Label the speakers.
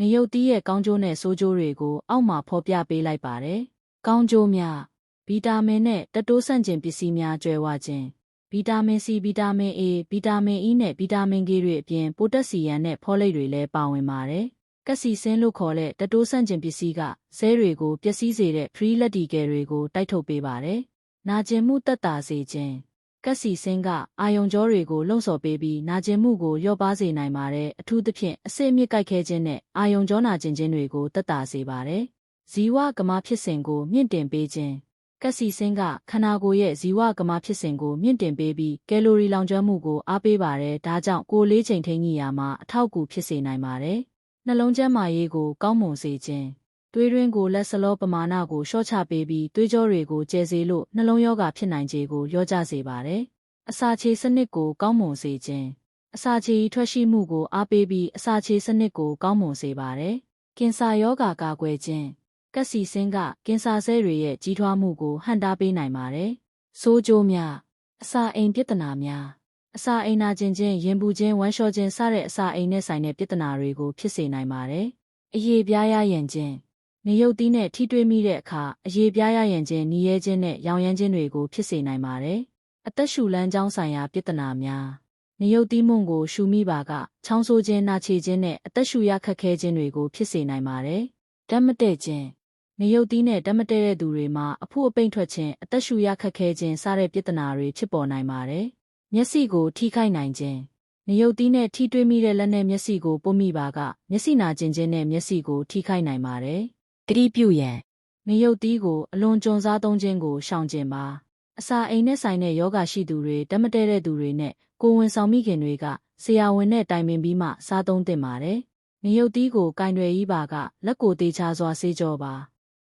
Speaker 1: ငရုတ်သီးရဲ့ကောင်းကျိုးနဲ့ဆိုးကျိုးတွေကိုအောက်မှာဖော်ပြပေးလိုက်ပါတယ်။ကောင်းကျိုးများဗီတာမင်နဲ့တက်တိုးဆန့်ကျင်ပစ္စည်းများကျွဲဝခြင်းဗီတာမင် C ဗီတာမင် A ဗီတာမင် E နဲ့ဗီတာမင် K တွေအပြင်ပိုတက်ဆီယမ်နဲ့ဖောလိတ်တွေလည်းပါဝင်ပါတယ်။ကက်ဆီဆင်းလို့ခေါ်တဲ့တက်တိုးဆန့်ကျင်ပစ္စည်းကဆဲတွေကိုပျက်စီးစေတဲ့ free လက်ဒီကယ်တွေကိုတိုက်ထုတ်ပေးပါတယ်။နာကျင်မှုတက်တာစေခြင်း ကက်ဆီဆင်းကအာယုံကြောတွေကိုလှုံ့ဆော်ပေးပြီးနာကျင်မှုကိုလျော့ပါစေနိုင်ပါတယ်အထူးသဖြင့်အစစ်အမြစ်ကိုက်ခဲခြင်းနဲ့အာယုံကြောနာကျင်ခြင်းတွေကိုတက်တာစေပါတယ်ဇီဝကမာဖြစ်စဉ်ကိုမြင့်တင်ပေးခြင်းကက်ဆီဆင်းကခန္ဓာကိုယ်ရဲ့ဇီဝကမာဖြစ်စဉ်ကိုမြင့်တင်ပေးပြီးကယ်လိုရီလောင်ကျွမ်းမှုကိုအားပေးပါတယ်ဒါကြောင့်ကိုယ်လေးချိန်ထိန်းကြီးရာမှာအထောက်အကူဖြစ်စေနိုင်ပါတယ်နှလုံးကျန်းမာရေးကိုကောင်းမွန်စေခြင်း သွေးရင်းကိုလက်စလောပမာဏကိုရှော့ချပေးပြီးသွေးကြောတွေကိုကျဲစေလို့နှလုံးရောဂါဖြစ်နိုင်ခြေကိုလျော့ကျစေပါတယ်။အစာချေစနစ်ကိုကောင်းမွန်စေခြင်းအစာချေထွက်ရှိမှုကိုအားပေးပြီးအစာချေစနစ်ကိုကောင်းမွန်စေပါတယ်။ကင်ဆာရောဂါကာကွယ်ခြင်းကက်ဆီဆင်းကကင်ဆာဆဲတွေရဲ့ကြီးထွားမှုကိုဟန့်တားပေးနိုင်ပါတယ်။ဆိုးကျိုးများအစာအိမ်ပြဿနာများအစာအိမ်နာကျင်ခြင်းရင်ပူခြင်းဝမ်းလျှောခြင်းစတဲ့အစာအိမ်နဲ့ဆိုင်တဲ့ပြဿနာတွေကိုဖြစ်စေနိုင်ပါတယ်။အရေပြားရရင်ခြင်း နေရုပ်သီးနဲ့ထိတွေ့မိတဲ့အခါအရေပြားရရင်ခြင်းနီးရဲခြင်းနဲ့ရောင်ရမ်းခြင်းတွေကိုဖြစ်စေနိုင်ပါတယ်။အသက်ရှူလမ်းကြောင်းဆိုင်ရာပြဿနာများနေရုပ်သီးမုံကိုရှူမိပါကချောင်းဆိုးခြင်းနာချေခြင်းနဲ့အသက်ရှူရခက်ခဲခြင်းတွေကိုဖြစ်စေနိုင်ပါတယ်။ဓာတ်မတည့်ခြင်းနေရုပ်သီးနဲ့ဓာတ်မတည့်တဲ့သူတွေမှာအဖို့အပိန်ထွက်ခြင်းအသက်ရှူရခက်ခဲခြင်းစတဲ့ပြဿနာတွေဖြစ်ပေါ်နိုင်ပါတယ်။မျက်စိကိုထိခိုက်နိုင်ခြင်းနေရုပ်သီးနဲ့ထိတွေ့မိတဲ့လက်နဲ့မျက်စိကိုပုတ်မိပါကမျက်စိနာကျင်ခြင်းနဲ့မျက်စိကိုထိခိုက်နိုင်ပါတယ်။ တတိပြုရန်နေရုပ်သီးကိုအလွန်ကြုံစားသုံးခြင်းကိုရှောင်ကျဉ်ပါအစာအိမ်နဲ့ဆိုင်တဲ့ယောဂရှိသူတွေဓာတ်မတည့်တဲ့သူတွေနဲ့ကိုယ်ဝန်ဆောင်မိခင်တွေကဆရာဝန်နဲ့တိုင်ပင်ပြီးမှစားသုံးသင့်ပါတယ်။နေရုပ်သီးကိုကင်တွယ်ဤပါကလက်ကိုသေးချစွာဆေးကြောပါ